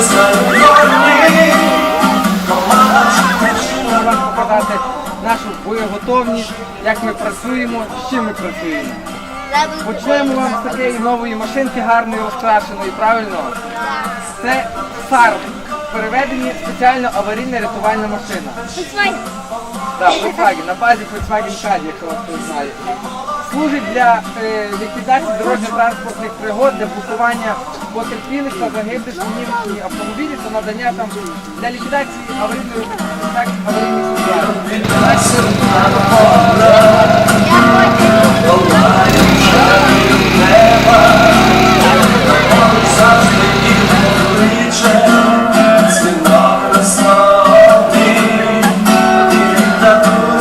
Хочу вам показати нашу боєготовність, як ми працюємо, з чим ми працюємо. Почуємо вам з такої нової машинки, гарної, розкрашеної, правильно? Це САР, переведені спеціально аварійна рятувальна машина. Фольксваген. Volkswagen, на базі Volkswagen Caddy, якщо вас хтось знає. Служить для е, ліквідації дорожньо-транспортних пригод, для блокування потерпілих та загиблих у автомобілі та надання там для ліквідації аварійної так, аварійних.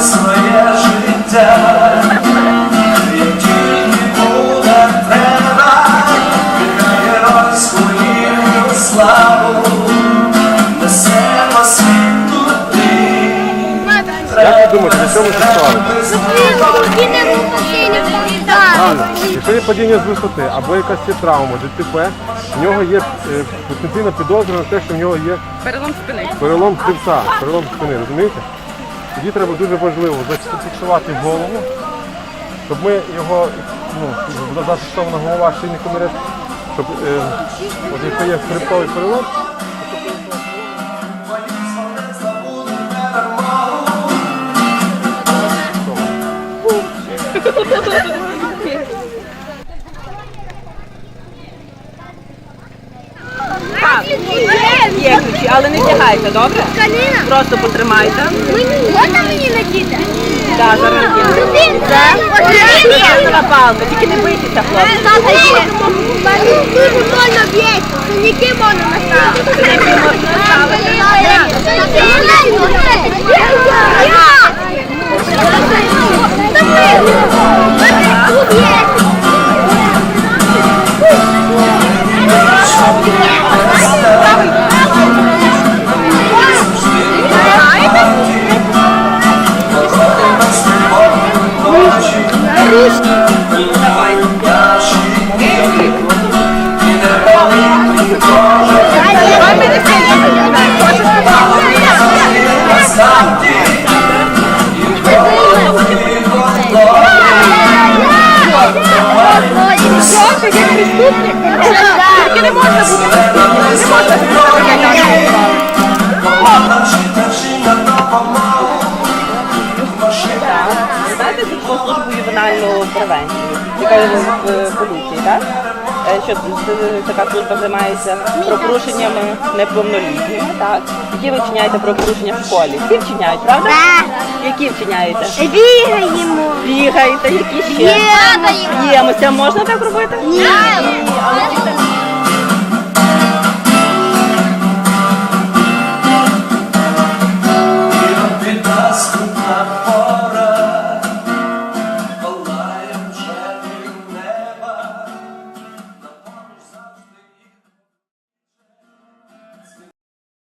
Своє життя, ти. Як ви думаєте, для чого це ставиться? Правильно. Якщо є падіння з висоти або якась є травма, ДТП, в нього є е, потенційна підозра на те, що в нього є Перелом спини. перелом хребта, перелом спини, розумієте? Тоді треба дуже важливо зафіксувати голову, щоб ми його, ну, була зафіксована голова шийний комірець, щоб е, от якщо є хребтовий перелом, Так, є ключі, але не тягайте, добре? Просто потримайте. Можна мені надіти? Так, зараз. Це палка, тільки не бийтеся, хлопці. Тата є. Дуже можна б'ється, синяки можна наставити. Синяки можна наставити. Не можна бути. Знаєте тут службу ювенальну превенцію, яка є в поліції, так? Е, Що така служба займається пропорушеннями неповнолітніми, так? Які ви вчиняєте правопорушення в школі? Всі вчиняють, правда? Так. Які вчиняєте? Бігаємо. Бігаєте, які ще? Б'ємося, можна так робити? Ні. Але